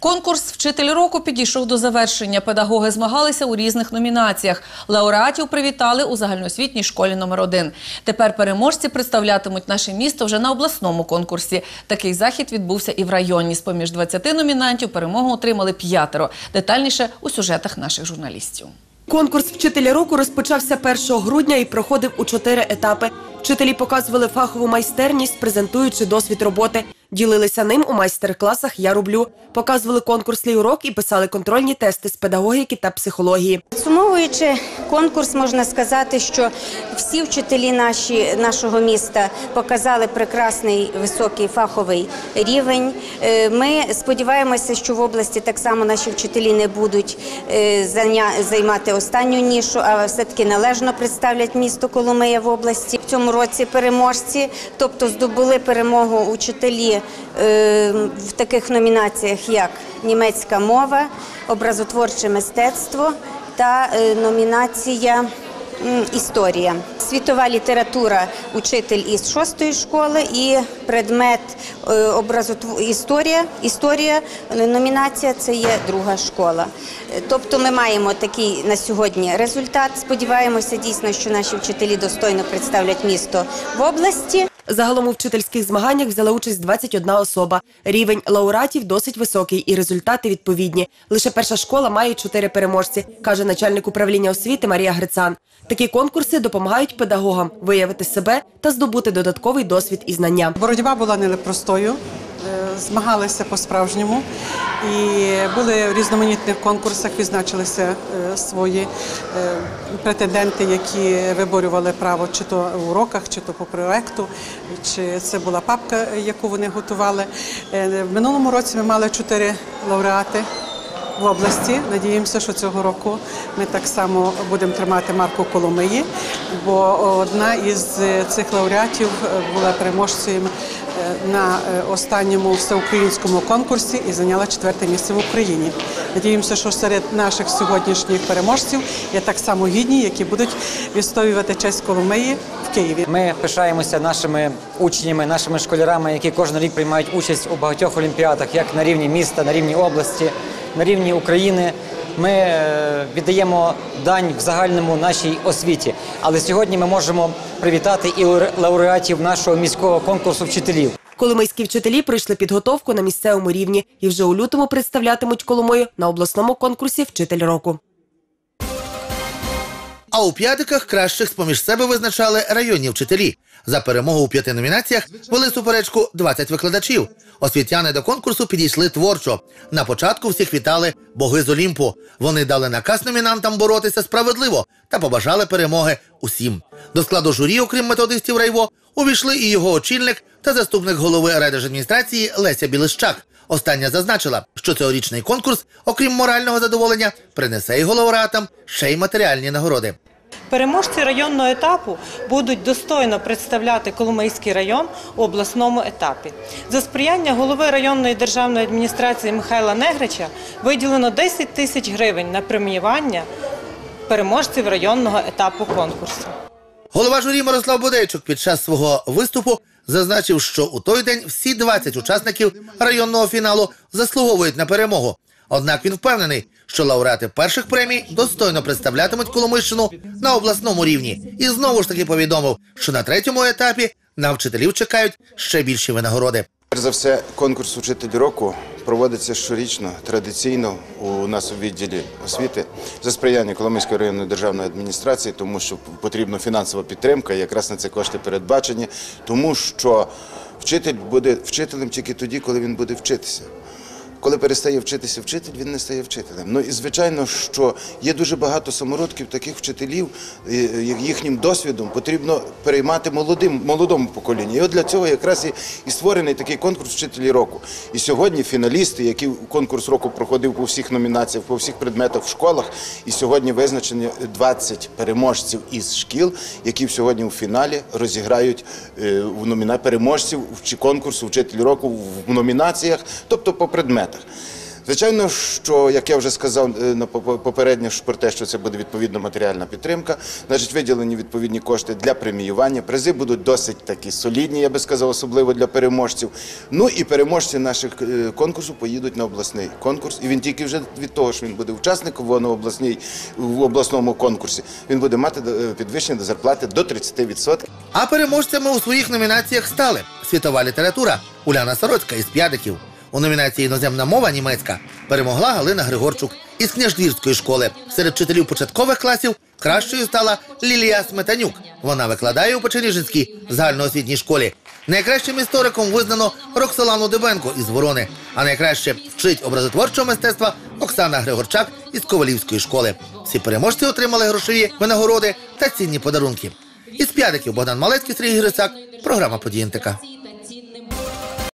Конкурс Вчитель року підійшов до завершення. Педагоги змагалися у різних номінаціях. Лауреатів привітали у загальноосвітній школі номер 1 Тепер переможці представлятимуть наше місто вже на обласному конкурсі. Такий захід відбувся і в районі. З поміж 20 номінантів перемогу отримали п'ятеро. Детальніше у сюжетах наших журналістів. Конкурс вчителя року розпочався 1 грудня і проходив у чотири етапи. Вчителі показували фахову майстерність, презентуючи досвід роботи. Ділилися ним у майстер-класах Я роблю, показували конкурсний урок і писали контрольні тести з педагогіки та психології. Підсумовуючи конкурс, можна сказати, що всі вчителі наші, нашого міста показали прекрасний високий фаховий рівень. Е, Ми сподіваємося, що в області так само наші вчителі не будуть е, займати останню нішу, а все-таки належно представлять місто Коломия в області. В цьому році переможці, тобто здобули перемогу учителі е, в таких номінаціях, як німецька мова, образотворче мистецтво та е, номінація Історія. Світова література, учитель із шостої школи і предмет е, історія. Історія номінація це є друга школа. Тобто ми маємо такий на сьогодні результат. Сподіваємося дійсно, що наші вчителі достойно представлять місто в області. Загалом у вчительських змаганнях взяла участь 21 особа. Рівень лауреатів досить високий і результати відповідні. Лише перша школа має чотири переможці, каже начальник управління освіти Марія Грицан. Такі конкурси допомагають педагогам виявити себе та здобути додатковий досвід і знання. Боротьба була непростою, е, змагалися по-справжньому і були в різноманітних конкурсах, відзначилися е, свої е, претенденти, які виборювали право чи то в уроках, чи то по проекту, чи це була папка, яку вони готували. Е, В минулому році ми мали чотири лауреати. В області надіємося, що цього року ми так само будемо тримати марку Коломиї, бо одна із е, цих лауреатів е, була переможцем е, на е, останньому всеукраїнському конкурсі і зайняла четверте місце в Україні. Надіємося, що серед наших сьогоднішніх переможців є так само гідні, які будуть відстоювати честь Коломиї в Києві. Ми пишаємося нашими учнями, нашими школярами, які кожен рік приймають участь у багатьох олімпіадах, як на рівні міста, на рівні області, на рівні України. Ми е, віддаємо дань в загальному нашій освіті. Але сьогодні ми можемо привітати і лауреатів нашого міського конкурсу вчителів. Коломийські вчителі пройшли підготовку на місцевому рівні і вже у лютому представлятимуть Коломою на обласному конкурсі Вчитель року. А у п'ятиках кращих з-поміж себе визначали районні вчителі. За перемогу у п'яти номінаціях вели суперечку 20 викладачів. Освітяни до конкурсу підійшли творчо. На початку всіх вітали боги з Олімпу. Вони дали наказ номінантам боротися справедливо та побажали перемоги усім. До складу журі, окрім методистів Райво, увійшли і його очільник та заступник голови райдержадміністрації Леся Білищак. Остання зазначила, що цьогорічний конкурс, окрім морального задоволення, принесе його лауреатам ще й матеріальні нагороди. Переможці районного етапу будуть достойно представляти Коломийський район у обласному етапі. За сприяння голови районної державної адміністрації Михайла Негрича виділено 10 тисяч гривень на преміювання переможців районного етапу конкурсу. Голова журі Мирослав Бодейчук під час свого виступу зазначив, що у той день всі 20 учасників районного фіналу заслуговують на перемогу. Однак він впевнений, що лауреати перших премій достойно представлятимуть Коломийщину на обласному рівні. І знову ж таки повідомив, що на третьому етапі на вчителів чекають ще більші винагороди. Перш за все, конкурс «Учитель року проводиться щорічно, традиційно у нас у відділі освіти за сприяння Коломийської районної державної адміністрації, тому що потрібна фінансова підтримка, якраз на це кошти передбачені, тому що вчитель буде вчителем тільки тоді, коли він буде вчитися. Коли перестає вчитися вчитель, він не стає вчителем. Ну і звичайно, що є дуже багато самородків таких вчителів, їхнім досвідом потрібно переймати молодим, молодому поколінню. І от для цього якраз і, і створений такий конкурс вчителі року. І сьогодні фіналісти, які конкурс року проходив по всіх номінаціях, по всіх предметах в школах, і сьогодні визначені 20 переможців із шкіл, які сьогодні у фіналі розіграють е, в номіна переможців чи- конкурсу вчитель року в номінаціях, тобто по предметах. Звичайно, що як я вже сказав е, попередньо про те, що це буде відповідна матеріальна підтримка, значить виділені відповідні кошти для преміювання. Призи будуть досить такі солідні, я би сказав, особливо для переможців. Ну і переможці наших е, конкурсу поїдуть на обласний конкурс. І він тільки вже від того, що він буде учасником в в обласному конкурсі, він буде мати е, підвищення до зарплати до 30%. А переможцями у своїх номінаціях стали світова література Уляна Сороцька із П'ядиків. У номінації іноземна мова німецька перемогла Галина Григорчук із княждвірської школи. Серед вчителів початкових класів кращою стала Лілія Сметанюк. Вона викладає у Печеніжинській загальноосвітній школі. Найкращим істориком визнано Роксолану Дебенко із Ворони, а найкраще вчить образотворчого мистецтва Оксана Григорчак із Ковалівської школи. Всі переможці отримали грошові винагороди та цінні подарунки. Із п'ядиків Богдан Малецький, Сергій Грицак, програма «Події НТК».